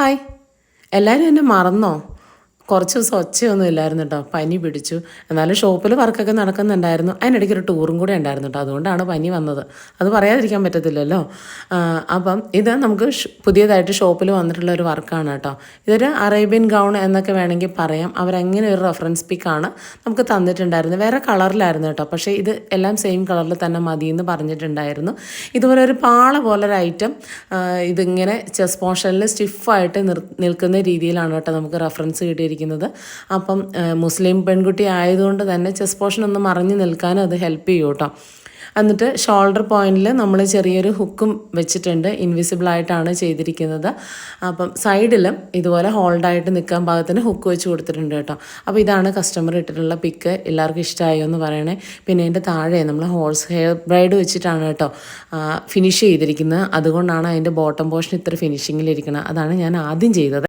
Hi. എല്ലാവരും എന്നെ മറന്നോ? കുറച്ച് ദിവസം ഒച്ചയൊന്നും ഇല്ലായിരുന്നു കേട്ടോ പനി പിടിച്ചു. എന്നാലും ഷോപ്പിൽ വർക്കൊക്കെ നടക്കുന്നുണ്ടായിരുന്നു. അതിനിടയ്ക്ക് ഒരു ടൂറും കൂടെ ഉണ്ടായിരുന്നു കേട്ടോ അതുകൊണ്ടാണ് പനി വന്നത്. അത് പറയാതിരിക്കാൻ പറ്റത്തില്ലല്ലോ. അപ്പം ഇത് നമുക്ക് പുതിയതായിട്ട് ഷോപ്പിൽ വന്നിട്ടുള്ള ഒരു വർക്കാണ് കേട്ടോ ഇതൊരു അറേബ്യൻ ഗൗൺ എന്നൊക്കെ വേണമെങ്കിൽ പറയാം. അവരങ്ങനെ ഒരു റെഫറൻസ് പിക്കാണ് നമുക്ക് തന്നിട്ടുണ്ടായിരുന്നത്. വേറെ കളറിലായിരുന്നു കേട്ടോ പക്ഷേ ഇത് എല്ലാം സെയിം കളറിൽ തന്നെ മതി എന്ന് പറഞ്ഞിട്ടുണ്ടായിരുന്നു. ഇതുപോലെ ഒരു പാള പോലെ ഒരു ഐറ്റം ഇതിങ്ങനെ ചെസ് പോർഷനിൽ സ്റ്റിഫായിട്ട് നിൽക്കുന്ന രീതിയിലാണ് കേട്ടോ നമുക്ക് റെഫറൻസ് കിട്ടിയിരിക്കുന്നത്. അപ്പം മുസ്ലിം പെൺകുട്ടി ആയതുകൊണ്ട് തന്നെ ചെസ് പോർഷൻ ഒന്ന് മറിഞ്ഞു നിൽക്കാനും അത് ഹെൽപ്പ് ചെയ്യും കേട്ടോ. എന്നിട്ട് ഷോൾഡർ പോയിന്റിൽ നമ്മൾ ചെറിയൊരു ഹുക്കും വെച്ചിട്ടുണ്ട് ഇൻവിസിബിൾ ആയിട്ടാണ് ചെയ്തിരിക്കുന്നത്. അപ്പം സൈഡിലും ഇതുപോലെ ഹോൾഡായിട്ട് നിൽക്കാൻ ഭാഗത്തിന് ഹുക്ക് വെച്ച് കൊടുത്തിട്ടുണ്ട് കേട്ടോ. അപ്പോൾ ഇതാണ് കസ്റ്റമർ ഇട്ടിട്ടുള്ള പിക്ക് എല്ലാവർക്കും ഇഷ്ടമായോ എന്ന് പറയണേ. പിന്നെ അതിന്റെ താഴെ നമ്മൾ ഹോഴ്സ് ഹെയർ ബ്രൈഡ് വെച്ചിട്ടാണ് കേട്ടോ ഫിനിഷ് ചെയ്തിരിക്കുന്നത്. അതുകൊണ്ടാണ് അതിന്റെ ബോട്ടം പോർഷൻ ഇത്ര ഫിനിഷിങ്ങിലിരിക്കുന്നത് അതാണ് ഞാൻ ആദ്യം ചെയ്തത്.